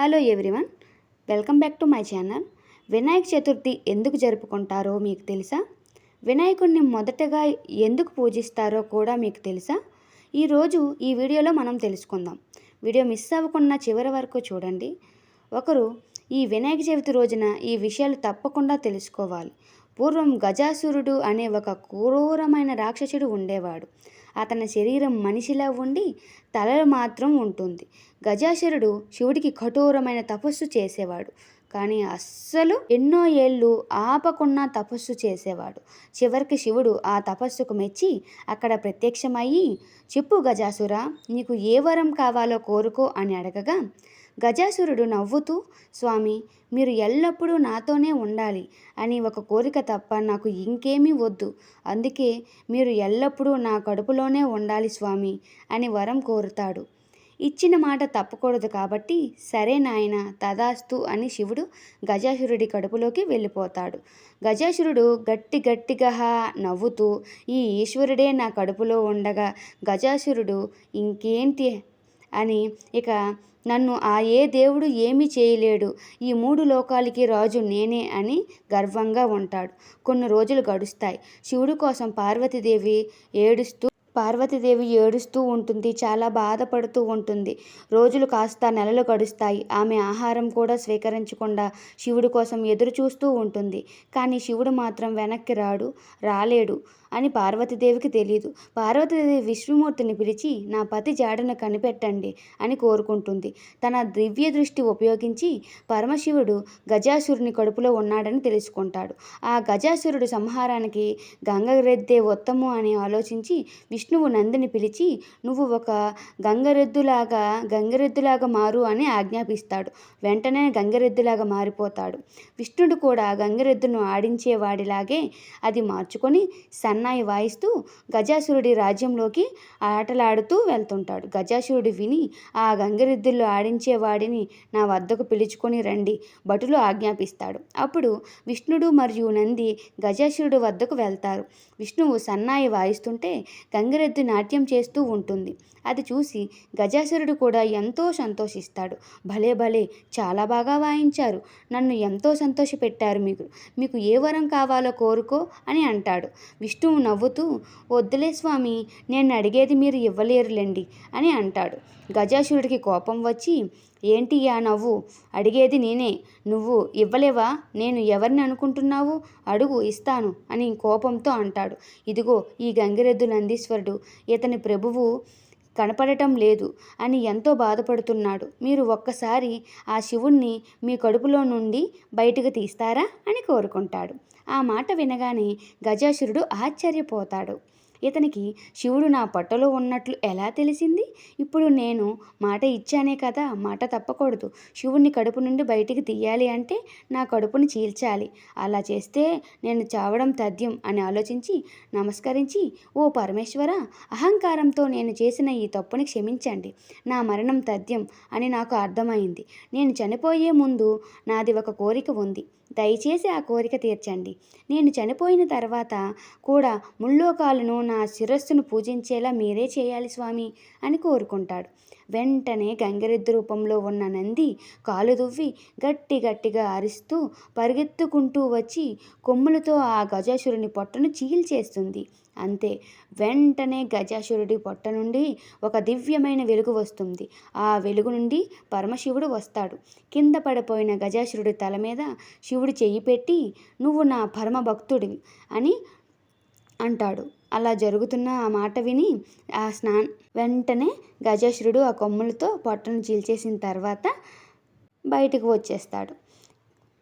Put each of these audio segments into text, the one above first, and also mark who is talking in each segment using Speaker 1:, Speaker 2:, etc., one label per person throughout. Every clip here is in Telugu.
Speaker 1: Hello everyone welcome back to my channel. Vinayaka Chaturthi ఎందుకు జరుపుకుంటారో మీకు తెలుసా? వినాయకుడిని మొదటగా ఎందుకు పూజిస్తారో కూడా మీకు తెలుసా? ఈరోజు ఈ వీడియోలో మనం తెలుసుకుందాం. వీడియో మిస్ అవ్వకుండా చివరి వరకు చూడండి. ఒకరు ఈ వినాయక చవితి రోజున ఈ విషయాలు తప్పకుండా తెలుసుకోవాలి. పూర్వం గజాసురుడు అనే ఒక క్రూరమైన రాక్షసుడు ఉండేవాడు. అతని శరీరం మనిషిలా ఉండి తలలు మాత్రం ఉంటుంది. గజాసురుడు శివుడికి కఠోరమైన తపస్సు చేసేవాడు. కానీ అస్సలు ఎన్నో ఏళ్ళు ఆపకుండా తపస్సు చేసేవాడు. చివరికి శివుడు ఆ తపస్సుకు మెచ్చి అక్కడ ప్రత్యక్షమయ్యి చెప్పు గజాసుర నీకు ఏ వరం కావాలో కోరుకో అని అడగగా గజాసురుడు నవ్వుతూ స్వామి మీరు ఎల్లప్పుడూ నాతోనే ఉండాలి అని ఒక కోరిక తప్ప నాకు ఇంకేమీ వద్దు. అందుకే మీరు ఎల్లప్పుడూ నా కడుపులోనే ఉండాలి స్వామి అని వరం కోరుతాడు. ఇచ్చిన మాట తప్పకూడదు కాబట్టి సరే నాయన తదాస్తు అని శివుడు గజాసురుడి కడుపులోకి వెళ్ళిపోతాడు. గజాసురుడు గట్టి గట్టిగా నవ్వుతూ ఈ ఈశ్వరుడే నా కడుపులో ఉండగా గజాసురుడు ఇంకేంటి అని ఇక నన్ను ఆ ఏ దేవుడు ఏమీ చేయలేడు. ఈ మూడు లోకాలకి రాజు నేనే అని గర్వంగా ఉంటాడు. కొన్ని రోజులు గడుస్తాయి. శివుడు కోసం పార్వతీదేవి ఏడుస్తూ పార్వతీదేవి ఏడుస్తూ ఉంటుంది. చాలా బాధపడుతూ ఉంటుంది. రోజులు కాస్త నెలలు గడుస్తాయి. ఆమె ఆహారం కూడా స్వీకరించకుండా శివుడి కోసం ఎదురు చూస్తూ ఉంటుంది. కానీ శివుడు మాత్రం వెనక్కి రాడు రాలేడు. అని పార్వతీదేవికి తెలియదు పార్వతీదేవి విష్ణుమూర్తిని పిలిచి నా పతి జాడను కనిపెట్టండి అని కోరుకుంటుంది. తన దివ్య దృష్టి ఉపయోగించి పరమశివుడు గజాసురుని కడుపులో ఉన్నాడని తెలుసుకుంటాడు. ఆ గజాసురుడు సంహారానికి గంగరెద్దే ఉత్తము అని ఆలోచించి విష్ణువు నందిని పిలిచి నువ్వు ఒక గంగరెద్దులాగా గంగరెద్దులాగా మారు అని ఆజ్ఞాపిస్తాడు. వెంటనే గంగరెద్దులాగా మారిపోతాడు. విష్ణుడు కూడా గంగరెద్దును ఆడించేవాడిలాగే అది మార్చుకొని సన్నాయి వాయిస్తూ గజాసురుడి రాజ్యంలోకి ఆటలాడుతూ వెళ్తుంటాడు. గజాసురుడు విని ఆ గంగరెద్దుల్లో ఆడించేవాడిని నా వద్దకు పిలుచుకొని రండి భటులు ఆజ్ఞాపిస్తాడు. అప్పుడు విష్ణుడు మరియు నంది గజాసురుడు వద్దకు వెళ్తారు. విష్ణువు సన్నాయి వాయిస్తుంటే గంగిరెద్దు నాట్యం చేస్తూ ఉంటుంది. అది చూసి గజాసురుడు కూడా ఎంతో సంతోషిస్తాడు. భలే భలే! చాలా బాగా వాయించారు. నన్ను ఎంతో సంతోషపెట్టారు మీకు. మీకు ఏ వరం కావాలో కోరుకో అని అంటాడు. విష్ణు కొంచెం నవ్వుతూ వద్దులే స్వామి నేను అడిగేది మీరు ఇవ్వలేరులేండి అని అంటాడు. గజాసురుడికి కోపం వచ్చి ఏంటి ఆ నవ్వు? అడిగేది నేనే. నువ్వు ఇవ్వలేవా? నేను ఎవరిని అనుకుంటున్నావు? అడుగు ఇస్తాను అని కోపంతో అంటాడు. ఇదిగో ఈ గంగిరెద్దు నందీశ్వరుడు. ఇతని ప్రభువు కనపడటం లేదు అని ఎంతో బాధపడుతున్నాడు. మీరు ఒక్కసారి ఆ శివుణ్ణి మీ కడుపులో నుండి బయటకు తీస్తారా? అని కోరుకుంటాడు. ఆ మాట వినగానే గజాసురుడు ఆశ్చర్యపోతాడు. ఇతనికి శివుడు నా పట్టలో ఉన్నట్లు ఎలా తెలిసింది? ఇప్పుడు నేను మాట ఇచ్చానే కదా మాట తప్పకూడదు. శివుణ్ణి కడుపు నుండి బయటికి తీయాలి అంటే నా కడుపుని చీల్చాలి. అలా చేస్తే నేను చావడం తథ్యం అని ఆలోచించి నమస్కరించి ఓ పరమేశ్వర అహంకారంతో నేను చేసిన ఈ తప్పుని క్షమించండి. నా మరణం తథ్యం అని నాకు అర్థమైంది. నేను చనిపోయే ముందు నాది ఒక కోరిక ఉంది. దయచేసి ఆ కోరిక తీర్చండి. నేను చనిపోయిన తర్వాత కూడా ముల్లోకాలను నా శిరస్సును పూజించేలా మీరే చేయాలి స్వామి అని కోరుకుంటాడు. వెంటనే గంగిరెద్దు రూపంలో ఉన్న నంది కాలు దువ్వి గట్టి గట్టిగా అరుస్తూ పరిగెత్తుకుంటూ వచ్చి కొమ్ములతో ఆ గజాసురుని పొట్టను చీల్చేస్తుంది. అంతే వెంటనే గజాసురుడి పొట్ట నుండి ఒక దివ్యమైన వెలుగు వస్తుంది. ఆ వెలుగు నుండి పరమశివుడు వస్తాడు. కింద పడిపోయిన గజాసురుడి తల మీద శివుడు చెయ్యి పెట్టి నువ్వు నా పరమ భక్తుడివి అని అంటాడు. అలా జరుగుతున్న ఆ మాట విని ఆ స్నా వెంటనే గజేశ్వరుడు ఆ కొమ్ములతో పొట్టను చీల్చేసిన తర్వాత బయటకు వచ్చేస్తాడు.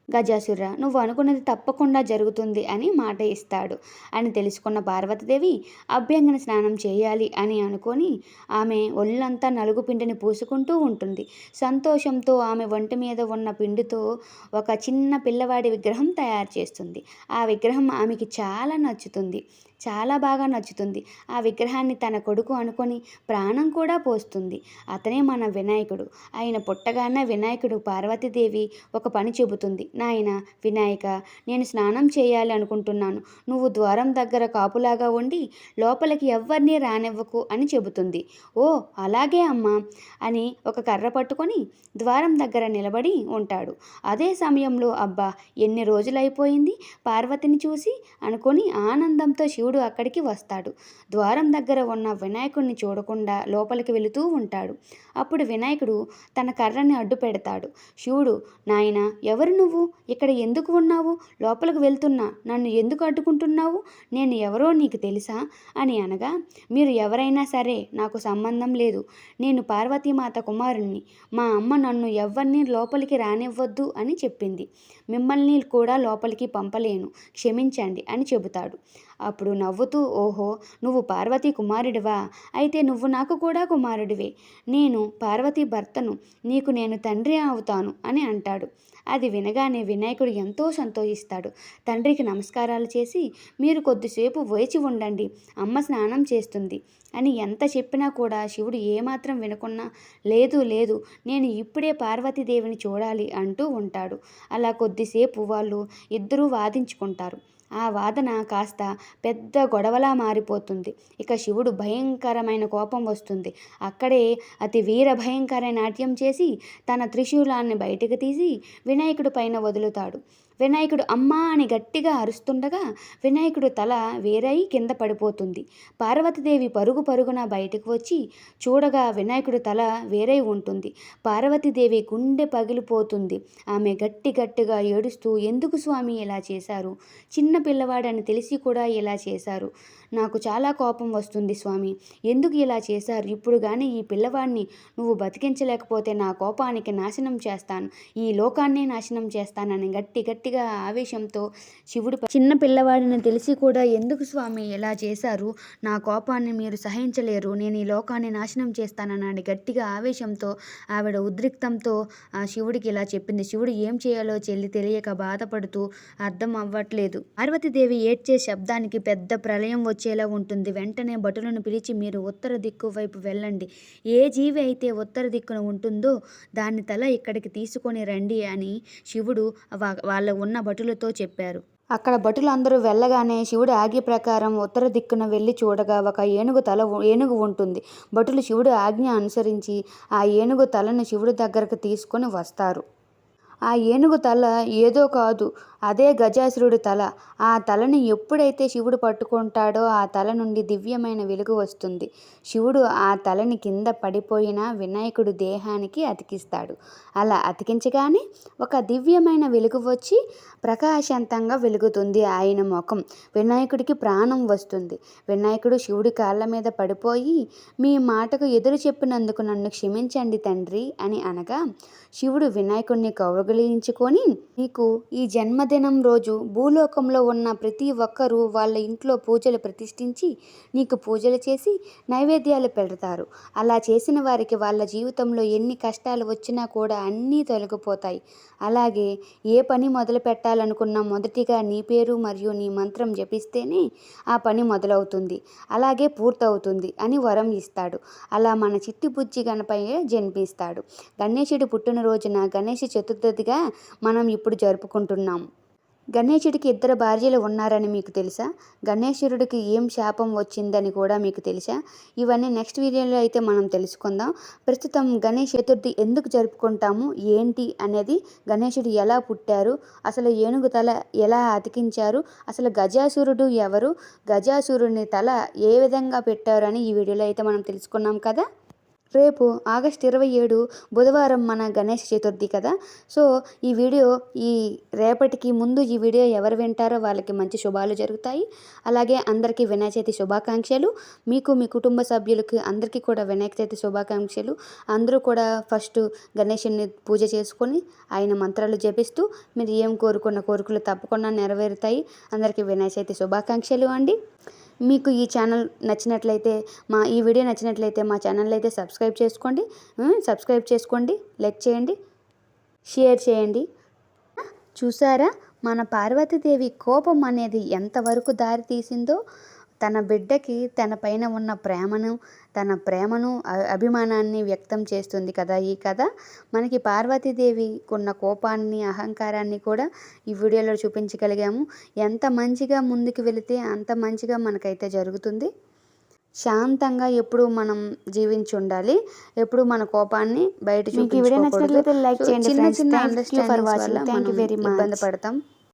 Speaker 1: గజాసుర నువ్వు అనుకున్నది తప్పకుండా జరుగుతుంది అని మాట ఇస్తాడు. అని తెలుసుకున్న పార్వతీదేవి అభ్యంగన స్నానం చేయాలి అని అనుకొని ఆమె ఒళ్ళంతా నలుగు పిండిని పూసుకుంటూ ఉంటుంది. సంతోషంతో ఆమె ఒంటి మీద ఉన్న పిండితో ఒక చిన్న పిల్లవాడి విగ్రహం తయారు చేస్తుంది. ఆ విగ్రహం ఆమెకి చాలా నచ్చుతుంది. చాలా బాగా నచ్చుతుంది. ఆ విగ్రహాన్ని తన కొడుకు అనుకొని ప్రాణం కూడా పోస్తుంది. అతనే మన వినాయకుడు. ఆయన పుట్టగానే వినాయకుడు పార్వతీదేవి ఒక పని చెబుతుంది. నాయన వినాయక నేను స్నానం చేయాలి అనుకుంటున్నాను. నువ్వు ద్వారం దగ్గర కాపులాగా ఉండి లోపలికి ఎవ్వరినీ రానివ్వకు అని చెబుతుంది. ఓ అలాగే అమ్మా అని ఒక కర్ర పట్టుకొని ద్వారం దగ్గర నిలబడి ఉంటాడు. అదే సమయంలో అబ్బా ఎన్ని రోజులైపోయింది? పార్వతిని చూసి అనుకొని ఆనందంతో శివుడు శివుడు అక్కడికి వస్తాడు. ద్వారం దగ్గర ఉన్న వినాయకుడిని చూడకుండా లోపలికి వెళుతూ ఉంటాడు. అప్పుడు వినాయకుడు తన కర్రని అడ్డు పెడతాడు. శివుడు నాయన ఎవరు నువ్వు? ఇక్కడ ఎందుకు ఉన్నావు? లోపలికి వెళ్తున్నా. నన్ను ఎందుకు అడ్డుకుంటున్నావు? నేను ఎవరో నీకు తెలుసా? అని అనగా మీరు ఎవరైనా సరే నాకు సంబంధం లేదు. నేను పార్వతీమాత కుమారుణ్ణి. మా అమ్మ నన్ను ఎవరిని లోపలికి రానివ్వద్దు అని చెప్పింది. మిమ్మల్ని కూడా లోపలికి పంపలేను. క్షమించండి అని చెబుతాడు. అప్పుడు నవ్వుతూ ఓహో నువ్వు పార్వతీ కుమారుడివా? అయితే నువ్వు నాకు కూడా కుమారుడివే. నేను పార్వతీ భర్తను నీకు నేను తండ్రి అవుతాను అని అంటాడు. అది వినగానే వినాయకుడు ఎంతో సంతోషిస్తాడు. తండ్రికి నమస్కారాలు చేసి మీరు కొద్దిసేపు వేచి ఉండండి అమ్మ స్నానం చేస్తుంది అని ఎంత చెప్పినా కూడా శివుడు ఏమాత్రం వినకున్నా లేదు లేదు నేను ఇప్పుడే పార్వతీదేవిని చూడాలి అంటూ ఉంటాడు. అలా కొద్దిసేపు వాళ్ళు ఇద్దరూ వాదించుకుంటారు. ఆ వాదన కాస్త పెద్ద గొడవలా మారిపోతుంది. ఇక శివుడు భయంకరమైన కోపం వస్తుంది. అక్కడే అతి వీర భయంకర నాట్యం చేసి తన త్రిశూలాన్ని బయటకు తీసి వినాయకుడి పైన వదులుతాడు. వినాయకుడు అమ్మా అని గట్టిగా అరుస్తుండగా వినాయకుడు తల వేరై కింద పడిపోతుంది. పార్వతీదేవి పరుగు పరుగున బయటకు వచ్చి చూడగా వినాయకుడు తల వేరై ఉంటుంది. పార్వతీదేవి గుండె పగిలిపోతుంది. ఆమె గట్టి గట్టిగా ఏడుస్తూ ఎందుకు స్వామి ఇలా చేశారు? చిన్న పిల్లవాడని తెలిసి కూడా ఇలా చేశారు. నాకు చాలా కోపం వస్తుంది స్వామి. ఎందుకు ఇలా చేశారు? ఇప్పుడు కానీ ఈ పిల్లవాడిని నువ్వు బతికించలేకపోతే నా కోపానికి నాశనం చేస్తాను. ఈ లోకాన్నే నాశనం చేస్తానని గట్టి గట్టిగా ఆవేశంతో శివుడు చిన్న పిల్లవాడిని తెలిసి కూడా ఎందుకు స్వామి ఇలా చేశారు? నా కోపాన్ని మీరు సహించలేరు. నేను ఈ లోకాన్ని నాశనం చేస్తానన్నాడు గట్టిగా ఆవేశంతో ఆవిడ ఉద్రిక్తంతో ఆ శివుడికి ఇలా చెప్పింది. శివుడు ఏం చేయాలో చెల్లి తెలియక బాధపడుతూ అర్థం అవ్వట్లేదు. పార్వతీదేవి ఏడ్చే శబ్దానికి పెద్ద ప్రళయం వచ్చేలా ఉంటుంది. వెంటనే భటులను పిలిచి మీరు ఉత్తర దిక్కు వైపు వెళ్ళండి. ఏ జీవి అయితే ఉత్తర దిక్కున ఉంటుందో దాని తల ఇక్కడికి తీసుకొని రండి అని శివుడు వా- వాళ్ళ ఉన్న భటులతో చెప్పారు. అక్కడ భటులందరూ వెళ్ళగానే శివుడు ఆజ్ఞ ప్రకారం ఉత్తర దిక్కున వెళ్ళి చూడగా ఒక ఏనుగు తల ఏనుగు ఉంటుంది. భటులు శివుడు ఆజ్ఞ అనుసరించి ఆ ఏనుగు తలను శివుడి దగ్గరకు తీసుకొని వస్తారు. ఆ ఏనుగు తల ఏదో కాదు అదే గజాసురుడి తల. ఆ తలని ఎప్పుడైతే శివుడు పట్టుకుంటాడో ఆ తల నుండి దివ్యమైన వెలుగు వస్తుంది. శివుడు ఆ తలని కింద పడిపోయిన వినాయకుడు దేహానికి అతికిస్తాడు. అలా అతికించగానే ఒక దివ్యమైన వెలుగు వచ్చి ప్రకాశవంతంగా వెలుగుతుంది ఆయన ముఖం. వినాయకుడికి ప్రాణం వస్తుంది. వినాయకుడు శివుడి కాళ్ళ మీద పడిపోయి మీ మాటకు ఎదురు చెప్పినందుకు నన్ను క్షమించండి తండ్రి అని అనగా శివుడు వినాయకుడిని కౌగలించుకొని నీకు ఈ జన్మదినం రోజు భూలోకంలో ఉన్న ప్రతి ఒక్కరూ వాళ్ళ ఇంట్లో పూజలు ప్రతిష్ఠించి నీకు పూజలు చేసి నైవేద్యాలు పెడతారు. అలా చేసిన వారికి వాళ్ళ జీవితంలో ఎన్ని కష్టాలు వచ్చినా కూడా అన్నీ తొలగిపోతాయి. అలాగే ఏ పని మొదలు పెట్టాలనుకున్నా మొదటిగా నీ పేరు మరియు నీ మంత్రం జపిస్తేనే ఆ పని మొదలవుతుంది. అలాగే పూర్తవుతుంది అని వరం ఇస్తాడు. అలా మన చిట్టి బుజ్జి గణపయ్య జన్మిస్తాడు. గణేశుడి పుట్టినరోజున గణేష చతుర్థిగా మనం ఇప్పుడు జరుపుకుంటున్నాం. గణేశుడికి ఇద్దరు భార్యలు ఉన్నారని మీకు తెలుసా? గణేశ్వరుడికి ఏం శాపం వచ్చిందని కూడా మీకు తెలుసా? ఇవన్నీ నెక్స్ట్ వీడియోలో అయితే మనం తెలుసుకుందాం. ప్రస్తుతం గణేష్ చతుర్థి ఎందుకు జరుపుకుంటాము? ఏంటి అనేది గణేశుడు ఎలా పుట్టారు? అసలు ఏనుగు తల ఎలా అతికించారు? అసలు గజాసురుడు ఎవరు? గజాసురుని తల ఏ విధంగా పెట్టారు అని ఈ వీడియోలో అయితే మనం తెలుసుకున్నాం కదా? రేపు ఆగస్ట్ ఇరవై ఏడు బుధవారం మన గణేష్ చతుర్థి కదా. సో ఈ వీడియో ఈ రేపటికి ముందు ఈ వీడియో ఎవరు వింటారో వాళ్ళకి మంచి శుభాలు జరుగుతాయి. అలాగే అందరికీ వినాయక చవితి శుభాకాంక్షలు. మీకు మీ కుటుంబ సభ్యులకి అందరికీ కూడా వినాయక చవితి శుభాకాంక్షలు. అందరూ కూడా ఫస్ట్ గణేషుని పూజ చేసుకొని ఆయన మంత్రాలు జపిస్తూ మీరు ఏం కోరుకున్న కోరికలు తప్పకుండా నెరవేరుతాయి. అందరికీ వినాయక చవితి శుభాకాంక్షలు అండి. మీకు ఈ ఛానల్ నచ్చినట్లయితే మా ఈ వీడియో నచ్చినట్లయితే మా ఛానల్ అయితే సబ్స్క్రైబ్ చేసుకోండి. సబ్స్క్రైబ్ చేసుకోండి లైక్ చేయండి షేర్ చేయండి. చూసారా? మన పార్వతీదేవి కోపం అనేది ఎంతవరకు దారి తీసిందో తన బిడ్డకి తన పైన ఉన్న ప్రేమను తన ప్రేమను అభిమానాన్ని వ్యక్తం చేస్తుంది కదా ఈ కథ మనకి పార్వతీదేవి ఉన్న కోపాన్ని అహంకారాన్ని కూడా ఈ వీడియోలో చూపించగలిగాము ఎంత మంచిగా ముందుకు వెళితే అంత మంచిగా మనకైతే జరుగుతుంది శాంతంగా ఎప్పుడు మనం జీవించి ఉండాలి ఎప్పుడు మన కోపాన్ని బయట చూపించుకోకూడదు చిన్న. చిన్న అండర్స్టాండింగ్స్. వల్ల మనం. ఇబ్బంది పడతాం